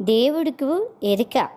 దేవుడికి ఎరిక.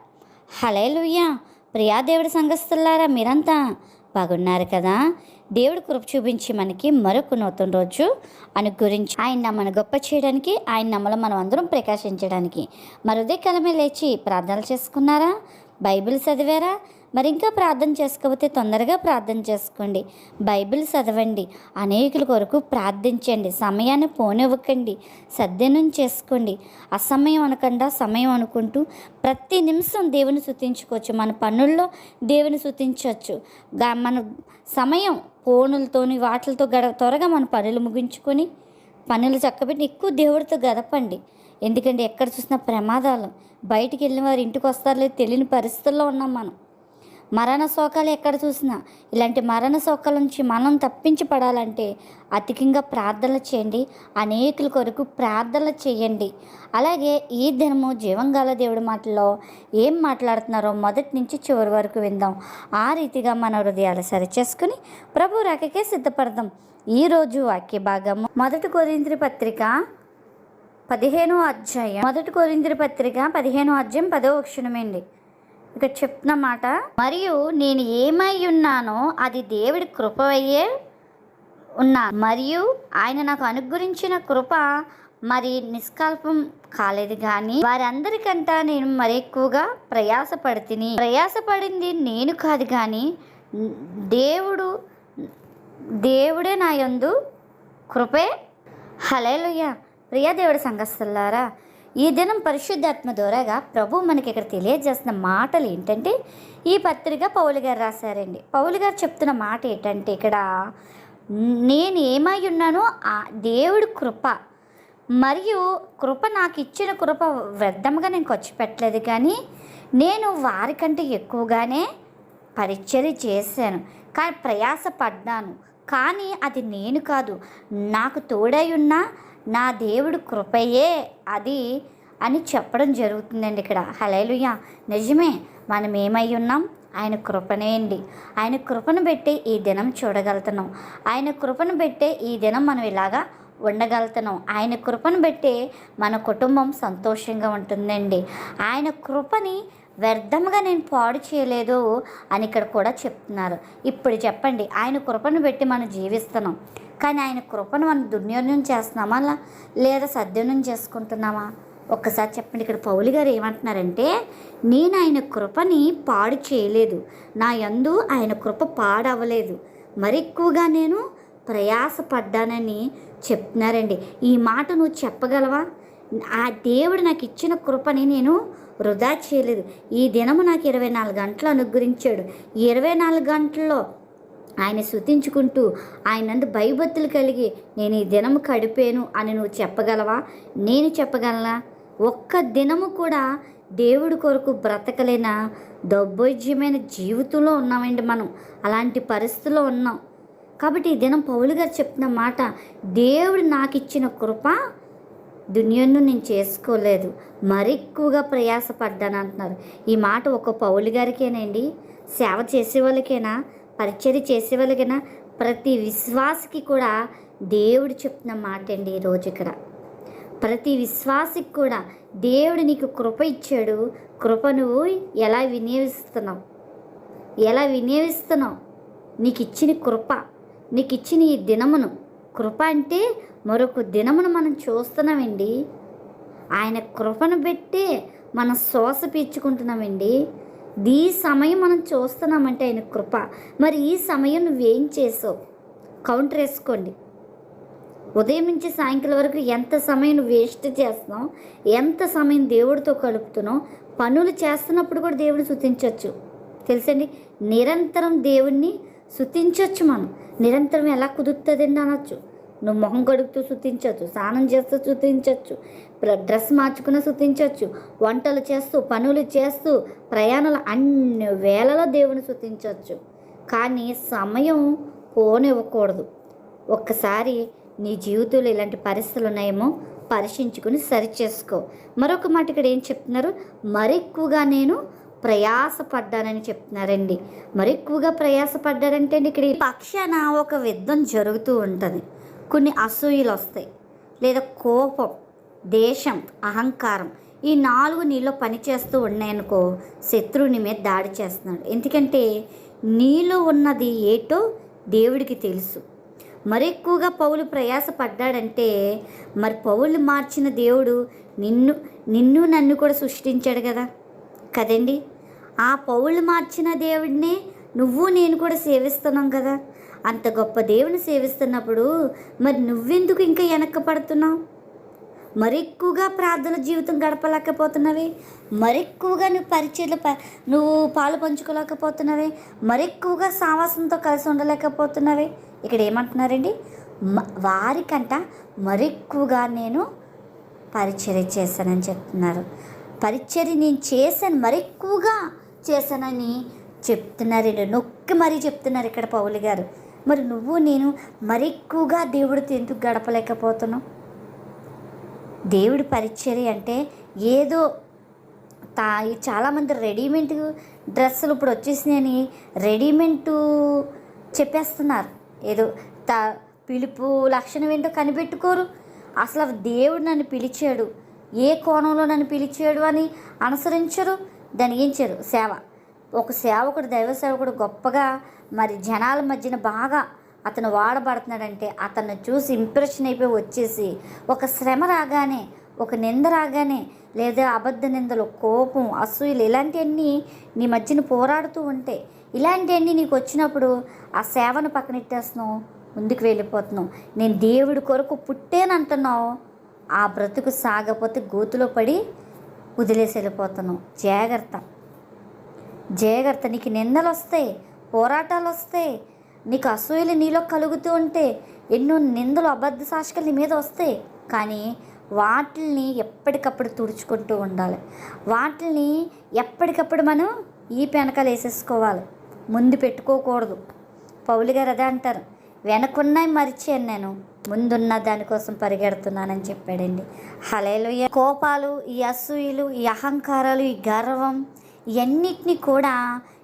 హలేలుయ్యా ప్రియాదేవుడి సంఘస్థులారా మీరంతా బాగున్నారు కదా? దేవుడు కృప చూపించి మనకి మరొక నూతన రోజు అని గురించి ఆయన నమ్మను గొప్ప చేయడానికి ఆయన నమ్మలో మనం అందరం ప్రకాశించడానికి. మరుదే కలమే లేచి ప్రార్థనలు చేసుకున్నారా? బైబిల్ చదివారా? మరి ఇంకా ప్రార్థన చేసుకోకపోతే తొందరగా ప్రార్థన చేసుకోండి. బైబిల్ చదవండి. అనేకుల కొరకు ప్రార్థించండి. సమయాన్ని పోనివ్వకండి. సద్యనం చేసుకోండి. అసమయం అనకుండా సమయం అనుకుంటూ ప్రతి నిమిషం దేవుని శుతించుకోవచ్చు మన పనుల్లో దేవుని శుతించవచ్చు మన సమయం ఫోనులతోని వాటిలతో గడ త్వరగా మన పనులు ముగించుకొని పనులు చక్కబెట్టి ఎక్కువ దేవుడితో గడపండి. ఎందుకంటే ఎక్కడ చూసినా ప్రమాదాలు. బయటికి వెళ్ళిన వారు ఇంటికి వస్తారో తెలియని పరిస్థితుల్లో ఉన్నాం మనం. మరణ శోకాలు ఎక్కడ చూసినా ఇలాంటి మరణ శోకాల నుంచి మనం తప్పించి పడాలంటే అధికంగా ప్రార్థనలు చేయండి అనేకుల కొరకు ప్రార్థనలు చేయండి. అలాగే ఈ దినము జీవంగాల దేవుడి మాటల్లో ఏం మాట్లాడుతున్నారో మొదటి నుంచి చివరి వరకు విందాం. ఆ రీతిగా మన హృదయాలు సరిచేసుకుని ప్రభు రాకకే సిద్ధపడదాం. ఈరోజు వాక్య భాగము మొదటి కొరింద్రి పత్రిక పదిహేనో అధ్యాయం. మొదటి కొరింద్రి పత్రిక పదిహేనో అధ్యాయం పదో క్షణమండి ఇక చెప్తున్నమాట మరియు నేను ఏమై ఉన్నానో అది దేవుడి కృపవయ్యే ఉన్నా మరియు ఆయన నాకు అనుగ్రహించిన కృప మరి నిష్కల్పం కాలేదు కానీ వారందరికంటా నేను మరి ఎక్కువగా ప్రయాసపడితిని. ప్రయాసపడింది నేను కాదు కానీ దేవుడు దేవుడే నా యందు కృపే. హలేలుయ్యా ప్రియదేవుడి సంఘస్థులారా ఈ దినం పరిశుద్ధాత్మ ద్వారాగా ప్రభు మనకి ఇక్కడ తెలియజేస్తున్న మాటలు ఏంటంటే ఈ పత్రిక పౌలు గారు రాశారండి. పౌలు గారు చెప్తున్న మాట ఏంటంటే ఇక్కడ నేను ఏమై ఉన్నానో ఆ దేవుడి కృప మరియు కృప నాకు ఇచ్చిన కృప వ్యర్థంగా నేను ఖర్చు పెట్టలేదు కానీ నేను వారికంటే ఎక్కువగానే పరిచర్య చేశాను. కానీ ప్రయాస పడ్డాను కానీ అది నేను కాదు. నాకు తోడై ఉన్న నా దేవుడు కృపయే అది అని చెప్పడం జరుగుతుందండి ఇక్కడ. హలేలుయ నిజమే మనం ఏమై ఉన్నాం? ఆయన కృపనే అండి. ఆయన కృపను పెట్టే ఈ దినం చూడగలుగుతున్నాం. ఆయన కృపను పెట్టే ఈ దినం మనం ఇలాగా ఉండగలుగుతున్నాం. ఆయన కృపను బట్టే మన కుటుంబం సంతోషంగా ఉంటుందండి. ఆయన కృపని వ్యర్థంగా నేను పాడు చేయలేదు అని ఇక్కడ కూడా చెప్తున్నారు. ఇప్పుడు చెప్పండి ఆయన కృపను పెట్టి మనం జీవిస్తున్నాం. కానీ ఆయన కృపను మనం దుర్యోగం చేస్తున్నామా? లేదా సద్వినియోగం చేసుకుంటున్నామా? ఒక్కసారి చెప్పండి ఇక్కడ పౌలి గారు ఏమంటున్నారంటే నేను ఆయన కృపని పాడు చేయలేదు. నా యందు ఆయన కృప పాడవలేదు. మరి ఎక్కువగా నేను ప్రయాసపడ్డానని చెప్తున్నారండి. ఈ మాట నువ్వు చెప్పగలవా? ఆ దేవుడు నాకు ఇచ్చిన కృపని నేను వృధా చేయలేదు. ఈ దినము నాకు ఇరవై నాలుగు గంటలు అనుగ్రహించాడు. ఇరవై నాలుగు గంటల్లో ఆయన శృతించుకుంటూ ఆయన భయభక్తులు కలిగి నేను ఈ దినము కడిపాను అని నువ్వు చెప్పగలవా? నేను చెప్పగలనా? ఒక్క దినము కూడా దేవుడి కొరకు బ్రతకలేన దౌర్భోజ్యమైన జీవితంలో ఉన్నామండి మనం. అలాంటి పరిస్థితుల్లో ఉన్నాం. కాబట్టి ఈ దినం పౌలు గారు చెప్తున్న మాట దేవుడు నాకు ఇచ్చిన కృప దునియన్ను నేను చేసుకోలేదు. మరి ఎక్కువగా ప్రయాసపడ్డాను అంటున్నారు. ఈ మాట ఒక పౌలు గారికేనండి. సేవ చేసే వాళ్ళకేనా పరిచర్య చేసే వాళ్ళకైనా ప్రతి విశ్వాసకి కూడా దేవుడు చెప్తున్న మాట అండి ఈరోజు ఇక్కడ. ప్రతి విశ్వాసికి కూడా దేవుడు నీకు కృప ఇచ్చాడు. కృప నువ్వు ఎలా వినియోగిస్తున్నావు? ఎలా వినియోగిస్తున్నావు? నీకు ఇచ్చిన కృప నీకు ఇచ్చిన ఈ దినమును కృప అంటే మరొక దినమును మనం చూస్తున్నామండి. ఆయన కృపను పెట్టి మనం శ్వాస పీల్చుకుంటున్నామండి. ఈ సమయం మనం చూస్తున్నామంటే ఆయన కృప. మరి ఈ సమయం నువ్వేం చేసావు? కౌంటర్ వేసుకోండి. ఉదయం నుంచి సాయంకాలం వరకు ఎంత సమయం వేస్ట్ చేస్తున్నావు? ఎంత సమయం దేవుడితో కలుపుతున్నావు? పనులు చేస్తున్నప్పుడు కూడా దేవుడిని శుతించవచ్చు తెలుసండి? నిరంతరం దేవుణ్ణి శుతించవచ్చు మనం. నిరంతరం ఎలా కుదురుతుందండి అనొచ్చు. నువ్వు మొహం కడుగుతూ శుతించవచ్చు స్నానం చేస్తూ శుతించవచ్చు డ్రెస్ మార్చుకుని శుతించవచ్చు వంటలు చేస్తూ పనులు చేస్తూ ప్రయాణాలు అన్ని వేళలో దేవుని శుతించవచ్చు కానీ సమయం పోనివ్వకూడదు. ఒక్కసారి నీ జీవితంలో ఇలాంటి పరిస్థితులు ఉన్నాయేమో పరీక్షించుకుని సరిచేసుకో. మరొక మాట ఇక్కడ ఏం చెప్తున్నారు? మరెక్కువగా నేను ప్రయాసపడ్డానని చెప్తున్నారండి. మరెక్కువగా ప్రయాసపడ్డారంటే అండి ఇక్కడ పక్షాన ఒక యుద్ధం జరుగుతూ ఉంటుంది. కొన్ని అసూయలు వస్తాయి లేదా కోపం దేశం అహంకారం ఈ నాలుగు నీలో పనిచేస్తూ ఉన్నాయనుకో శత్రువుని మీద దాడి చేస్తున్నాడు. ఎందుకంటే నీలో ఉన్నది ఏటో దేవుడికి తెలుసు. మరి ఎక్కువగా పౌలు ప్రయాస పడ్డాడంటే మరి పౌలు మార్చిన దేవుడు నిన్ను నిన్ను నన్ను కూడా సృష్టించాడు కదా? కదండి? ఆ పౌలు మార్చిన దేవుడినే నువ్వు నేను కూడా సేవిస్తున్నాం కదా? అంత గొప్ప దేవుని సేవిస్తున్నప్పుడు మరి నువ్వెందుకు ఇంకా వెనక్కి పడుతున్నావు మరి ప్రార్థన జీవితం గడపలేకపోతున్నవి? మరెక్కువగా నువ్వు పరిచయలు ప నువ్వు పాలు పంచుకోలేకపోతున్నావే? మరెక్కువగా సావాసంతో కలిసి ఉండలేకపోతున్నావే? ఇక్కడ ఏమంటున్నారండి? మ- వారికంట మరెక్కువగా నేను పరిచర్య చేశానని చెప్తున్నారు. పరిచర్య నేను చేశాను మరెక్కువగా చేశానని చెప్తున్నారండి. నొక్కి మరీ చెప్తున్నారు ఇక్కడ పౌలు గారు. మరి నువ్వు నేను మరెక్కువగా దేవుడితో ఎందుకు గడపలేకపోతున్నావు దేవుడి పరిచర్య అంటే ఏదో తా చాలామంది రెడీమేడ్ డ్రెస్సులు ఇప్పుడు వచ్చేసినాయని రెడీమేడ్ చెప్పేస్తున్నారు. ఏదో త పిలుపు లక్షణం ఏంటో కనిపెట్టుకోరు. అసలు దేవుడు నన్ను పిలిచాడు. ఏ కోణంలో నన్ను పిలిచాడు అని అనుసరించరు. దాన్ని ఏం చేయరు? సేవ. ఒక సేవకుడు దైవ సేవకుడు గొప్పగా మరి జనాల మధ్యన బాగా అతను వాడబడుతున్నాడంటే అతన్ని చూసి ఇంప్రెషన్ అయిపోయి వచ్చేసి ఒక శ్రమ రాగానే ఒక నింద రాగానే లేదా అబద్ధ నిందలు కోపం అసూయలు ఇలాంటివన్నీ నీ మధ్యన పోరాడుతూ ఉంటే ఇలాంటివన్నీ నీకు వచ్చినప్పుడు ఆ సేవను పక్కనెట్టేస్తున్నావు ముందుకు వెళ్ళిపోతున్నావు. నేను దేవుడి కొరకు పుట్టేనంటున్నావు. ఆ బ్రతుకు సాగపోతే గోతులో పడి వదిలేసి వెళ్ళిపోతున్నావు. జాగ్రత్త. జయగర్త నీకు నిందలు వస్తాయి పోరాటాలు వస్తాయి నీకు అసూయలు నీలో కలుగుతూ ఉంటే ఎన్నో నిందలు అబద్ధ సాక్షికలు నీ మీద వస్తాయి కానీ వాటిల్ని ఎప్పటికప్పుడు తుడుచుకుంటూ ఉండాలి. వాటిల్ని ఎప్పటికప్పుడు మనం ఈ పెనకాలు వేసేసుకోవాలి. ముందు పెట్టుకోకూడదు. పౌలు గారు అదే అంటారు వెనకున్నాయి మరిచాను నేను ముందున్న దానికోసం పరిగెడుతున్నానని చెప్పాడండి. హలేలు కోపాలు ఈ అసూయలు ఈ అహంకారాలు ఈ గర్వం ఇవన్నిటిని కూడా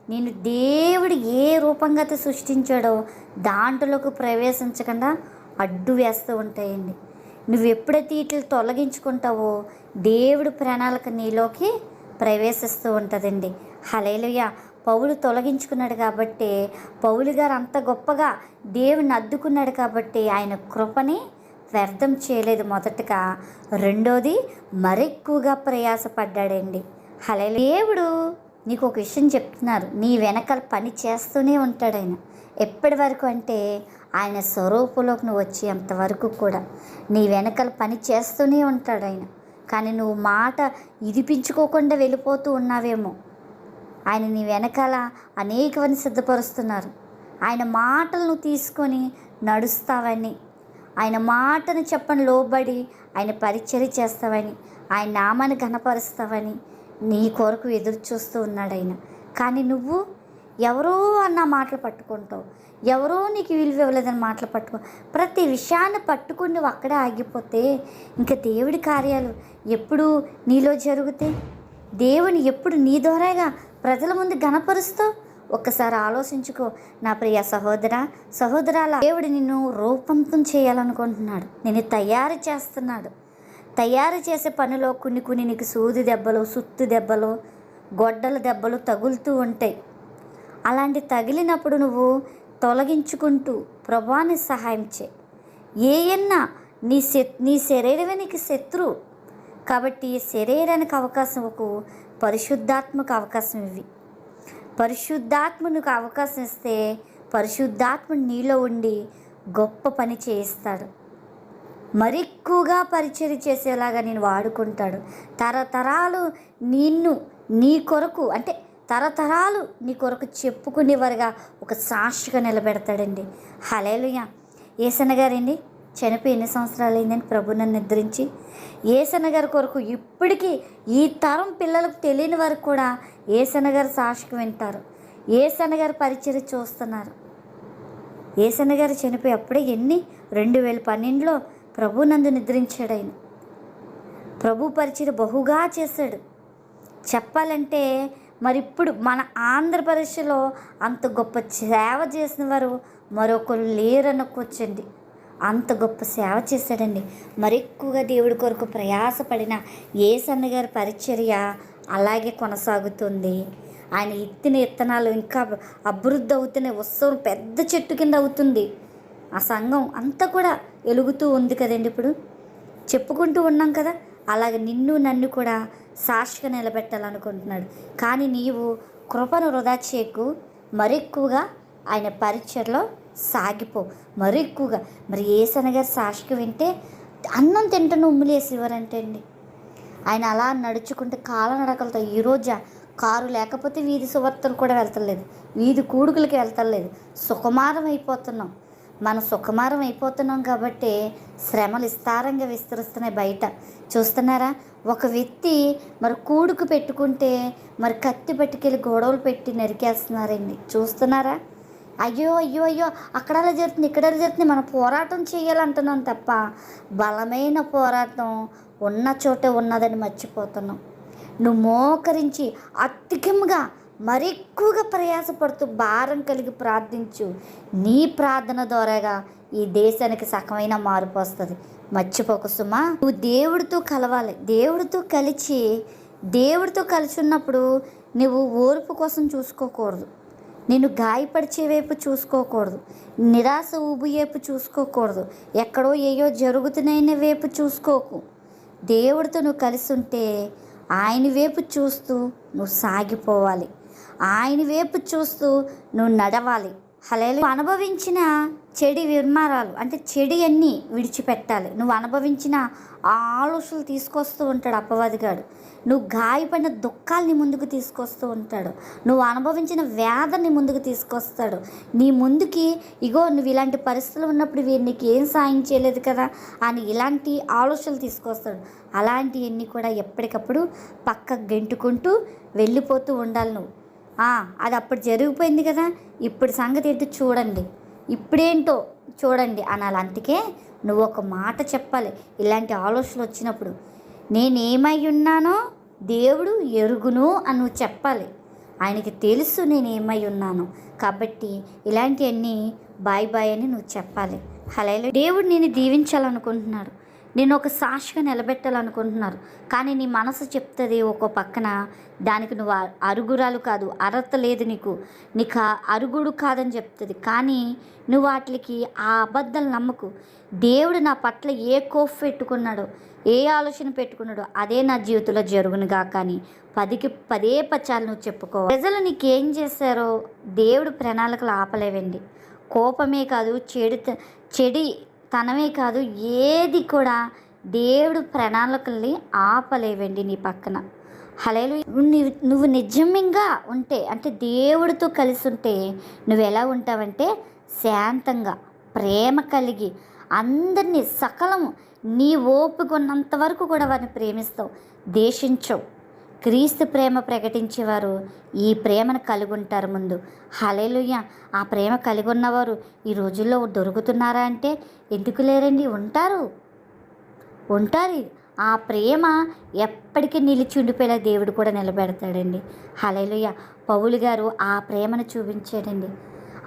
నేను దేవుడు ఏ రూపంగా అయితే సృష్టించాడో దాంట్లోకి ప్రవేశించకుండా అడ్డు వేస్తూ ఉంటాయండి. నువ్వు ఎప్పుడైతే వీటిని తొలగించుకుంటావో దేవుడు ప్రణాళిక నీలోకి ప్రవేశిస్తూ ఉంటుందండి. హలేలుయ పౌలు తొలగించుకున్నాడు కాబట్టి పౌలు గారు అంత గొప్పగా దేవుని అద్దుకున్నాడు కాబట్టి ఆయన కృపని వ్యర్థం చేయలేదు మొదటగా. రెండోది మరెక్కువగా ప్రయాసపడ్డాడండి. హలే దేవుడు నీకు ఒక విషయం చెప్తున్నారు. నీ వెనకాల పని చేస్తూనే ఉంటాడు ఆయన. ఎప్పటి వరకు అంటే ఆయన స్వరూపంలోకి నువ్వు వచ్చేంత వరకు కూడా నీ వెనకాల పని చేస్తూనే ఉంటాడు ఆయన. కానీ నువ్వు మాట ఇదిపించుకోకుండా వెళ్ళిపోతూ ఉన్నావేమో. ఆయన నీ వెనకాల అనేకవని సిద్ధపరుస్తున్నారు. ఆయన మాటలను తీసుకొని నడుస్తావని ఆయన మాటను చెప్పని లోబడి ఆయన పరిచర్య చేస్తావని ఆయన నామాన్ని ఘనపరుస్తావని నీ కొరకు ఎదురు చూస్తూ ఉన్నాడు ఆయన కానీ నువ్వు ఎవరో అన్న మాటలు పట్టుకుంటావు. ఎవరో నీకు విలువ ఇవ్వలేదని మాటలు పట్టుకో ప్రతి విషయాన్ని పట్టుకుని నువ్వు అక్కడే ఆగిపోతే ఇంకా దేవుడి కార్యాలు ఎప్పుడు నీలో జరుగుతాయి? దేవుని ఎప్పుడు నీ ద్వారాగా ప్రజల ముందు గణపరుస్తావు ఒక్కసారి ఆలోచించుకో. నా ప్రియ సహోదర సహోదరాల దేవుడు నిన్ను రూపంతం చేయాలనుకుంటున్నాడు. నిన్ను తయారు చేస్తున్నాడు. తయారు చేసే పనిలో కొన్ని కొన్ని నీకు సూది దెబ్బలు సుత్తు దెబ్బలు గొడ్డల దెబ్బలు తగులుతూ ఉంటాయి. అలాంటి తగిలినప్పుడు నువ్వు తొలగించుకుంటూ ప్రభాని సహాయం చే ఏయన్నా నీ శ నీ శరీరమే నీకు శత్రువు కాబట్టి శరీరానికి అవకాశం ఒక పరిశుద్ధాత్మకు అవకాశం ఇవి. పరిశుద్ధాత్మనికి అవకాశం ఇస్తే పరిశుద్ధాత్మ నీలో ఉండి గొప్ప పని చేయిస్తాడు. మరెక్కువగా పరిచయం చేసేలాగా నేను వాడుకుంటాడు. తరతరాలు నిన్ను నీ కొరకు అంటే తరతరాలు నీ కొరకు చెప్పుకునేవారుగా ఒక సాక్షిగా నిలబెడతాడండి. హలేలుయ ఏసన్న గారండి చనిపోయి ఎన్ని సంవత్సరాలు అయిందని ప్రభు నన్ను నిద్రించి ఏసన్న గారి కొరకు ఇప్పటికీ ఈ తరం పిల్లలకు తెలియని వారికి కూడా ఏసన్న గారి సాక్షికి వింటారు. ఏసన్న పరిచయం చూస్తున్నారు. ఏసన్న గారు చనిపోయి అప్పుడే ఎన్ని? రెండు వేల పన్నెండులో ప్రభు నందు నిద్రించాడు ఆయన ప్రభు పరిచయం బహుగా చేశాడు. చెప్పాలంటే మరి ఇప్పుడు మన ఆంధ్రప్రదేశ్లో అంత గొప్ప సేవ చేసిన వారు మరొకరు లేరనుకోవచ్చండి. అంత గొప్ప సేవ చేశాడండి. మరి ఎక్కువగా దేవుడి కొరకు ప్రయాసపడిన ఏసన్న గారి పరిచర్య అలాగే కొనసాగుతుంది. ఆయన ఇత్తిన ఇత్తనాలు ఇంకా అభివృద్ధి అవుతున్నాయి ఉత్సవం పెద్ద చెట్టు కింద అవుతుంది. ఆ సంఘం అంతా కూడా వెలుగుతూ ఉంది కదండి ఇప్పుడు. చెప్పుకుంటూ ఉన్నాం కదా అలాగే నిన్ను నన్ను కూడా సాక్షిగా నిలబెట్టాలనుకుంటున్నాడు. కానీ నీవు కృపను వృధా చేయకు మరెక్కువగా ఆయన పరిచయలో సాగిపో. మరి ఎక్కువగా మరి ఏసన గారు సాక్షికి వింటే అన్నం తింటను ఉమ్మిలేసి ఇవ్వరంటే అండి. ఆయన అలా నడుచుకుంటే కాలనడకలతో ఈరోజు కారు లేకపోతే వీధి సువార్తలు కూడా వెళ్తలేదు. వీధి కూడుకులకి వెళ్తలేదు. సుకుమారం అయిపోతున్నాం. మనం సుఖమారం అయిపోతున్నాం కాబట్టి శ్రమలు విస్తారంగా విస్తరిస్తున్నాయి బయట. చూస్తున్నారా? ఒక వ్యక్తి మరి కూడుకు పెట్టుకుంటే మరి కత్తి పట్టుకెళ్ళి గొడవలు పెట్టి నరికేస్తున్నారండి. చూస్తున్నారా? అయ్యో అయ్యో అయ్యో అక్కడ అలా జరుగుతుంది ఇక్కడ జరుగుతుంది మనం పోరాటం చేయాలంటున్నాం తప్ప బలమైన పోరాటం ఉన్న చోటే ఉన్నదని మర్చిపోతున్నాం. నువ్వు మోకరించి అత్యధికంగా మరెక్కువగా ప్రయాసపడుతూ భారం కలిగి ప్రార్థించు. నీ ప్రార్థన ద్వారాగా ఈ దేశానికి సకమైన మార్పు వస్తుంది. మర్చిపోక సుమా. నువ్వు దేవుడితో కలవాలి. దేవుడితో కలిసి దేవుడితో కలిసి ఉన్నప్పుడు నువ్వు ఓర్పు కోసం చూసుకోకూడదు. నేను గాయపరిచే వైపు చూసుకోకూడదు. నిరాశ ఊబు వైపు చూసుకోకూడదు. ఎక్కడో ఏయో జరుగుతున్నాయనే వైపు చూసుకోకు. దేవుడితో నువ్వు కలిసి ఉంటే ఆయన వైపు చూస్తూ నువ్వు సాగిపోవాలి. ఆయన వైపు చూస్తూ నువ్వు నడవాలి. హలే అనుభవించిన చెడి విర్మారాలు అంటే చెడి అన్నీ విడిచిపెట్టాలి. నువ్వు అనుభవించిన ఆ ఆలోచనలు తీసుకొస్తూ ఉంటాడు అప్పవాదిగాడు నువ్వు గాయపడిన దుఃఖాల్ని ముందుకు తీసుకొస్తూ ఉంటాడు. నువ్వు అనుభవించిన వేదన్ని ముందుకు తీసుకొస్తాడు. నీ ముందుకి ఇగో నువ్వు ఇలాంటి పరిస్థితులు ఉన్నప్పుడు వీరు నీకు ఏం సాయం చేయలేదు కదా అని ఇలాంటి ఆలోచనలు తీసుకొస్తాడు. అలాంటివన్నీ కూడా ఎప్పటికప్పుడు పక్క గెంటుకుంటూ వెళ్ళిపోతూ ఉండాలి నువ్వు. అది అప్పుడు జరిగిపోయింది కదా. ఇప్పుడు సంగతి ఏంటో చూడండి. ఇప్పుడేంటో చూడండి అనాలి. అందుకే నువ్వు ఒక మాట చెప్పాలి. ఇలాంటి ఆలోచనలు వచ్చినప్పుడు నేనేమై ఉన్నానో దేవుడు ఎరుగును అని నువ్వు చెప్పాలి. ఆయనకి తెలుసు నేను ఏమై ఉన్నాను. కాబట్టి ఇలాంటివన్నీ బాయ్ బాయ్ అని నువ్వు చెప్పాలి. హలో దేవుడు నేను దీవించాలనుకుంటున్నాడు. నేను ఒక సాక్షిగా నిలబెట్టాలనుకుంటున్నారు. కానీ నీ మనసు చెప్తుంది ఒక పక్కన దానికి నువ్వు అరుగురాలు కాదు అర్హత లేదు నీకు. నీకు అరుగుడు కాదని చెప్తుంది. కానీ నువ్వు వాటికి ఆ అబద్ధాలు నమ్మకు. దేవుడు నా పట్ల ఏ కోఫ్ పెట్టుకున్నాడో ఏ ఆలోచన పెట్టుకున్నాడో అదే నా జీవితంలో జరుగునుగా కానీ పదికి పదే పచ్చాలు నువ్వు చెప్పుకో. ప్రజలు నీకేం చేశారో దేవుడు ప్రణాళికలు ఆపలేవండి. కోపమే కాదు చెడు చెడి తనమే కాదు ఏది కూడా దేవుడు ప్రణాళికల్ని ఆపలేవండి నీ పక్కన. హలేలు నువ్వు నిజంగా ఉంటే అంటే దేవుడితో కలిసి ఉంటే నువ్వు ఎలా ఉంటావంటే శాంతంగా ప్రేమ కలిగి అందరినీ సకలము నీ ఓపికొన్నంత వరకు కూడా వారిని ప్రేమిస్తావు. దేశించవు. క్రీస్తు ప్రేమ ప్రకటించేవారు ఈ ప్రేమను కలిగి ఉంటారు ముందు. హలేలుయ్య ఆ ప్రేమ కలిగి ఉన్నవారు ఈ రోజుల్లో దొరుకుతున్నారా అంటే ఎందుకు లేరండి? ఉంటారు. ఉంటారు. ఆ ప్రేమ ఎప్పటికీ నిలిచి ఉండిపోయేలా దేవుడు కూడా నిలబెడతాడండి. హలేలుయ్య పౌలు గారు ఆ ప్రేమను చూపించాడండి.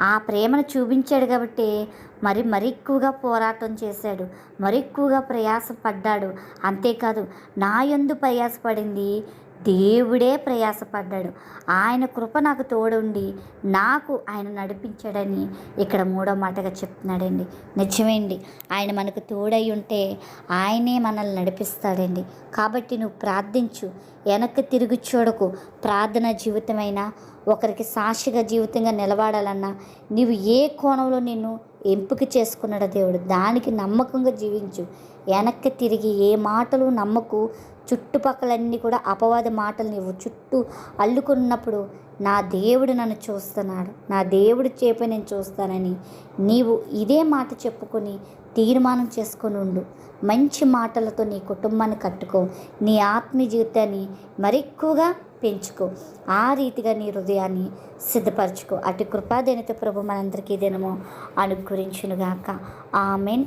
ఆ ప్రేమను చూపించాడు కాబట్టి మరి మరి ఎక్కువగా పోరాటం చేశాడు. మరి ఎక్కువగా ప్రయాసపడ్డాడు. అంతేకాదు నా ఎందు ప్రయాసపడింది దేవుడే ప్రయాసపడ్డాడు. ఆయన కృప నాకు తోడుండి నాకు ఆయన నడిపించాడని ఇక్కడ మూడో మాటగా చెప్తున్నాడండి. నిజమేండి ఆయన మనకు తోడై ఉంటే ఆయనే మనల్ని నడిపిస్తాడండి. కాబట్టి నువ్వు ప్రార్థించు వెనక్కి తిరిగి చూడకు. ప్రార్థన జీవితమైనా ఒకరికి సాక్షిగా జీవితంగా నిలబడాలన్నా నీవు ఏ కోణంలో నిన్ను ఎంపిక చేసుకున్నాడో దేవుడు దానికి నమ్మకంగా జీవించు. వెనక్కి తిరిగి ఏ మాటలు నమ్మకు చుట్టుపక్కలన్నీ కూడా అపవాద మాటలు నీవు చుట్టూ అల్లుకున్నప్పుడు నా దేవుడు నన్ను చూస్తున్నాడు. నా దేవుడు చేప నేను చూస్తానని నీవు ఇదే మాట చెప్పుకొని తీర్మానం చేసుకొని ఉండు. మంచి మాటలతో నీ కుటుంబాన్ని కట్టుకో. నీ ఆత్మీయ జీవితాన్ని మరెక్కువగా పెంచుకో. ఆ రీతిగా నీ హృదయాన్ని సిద్ధపరచుకో. అటు కృపాదేనిత ప్రభు మనందరికీ దినము అనుగ్రహించునుగాక. ఆమెన్.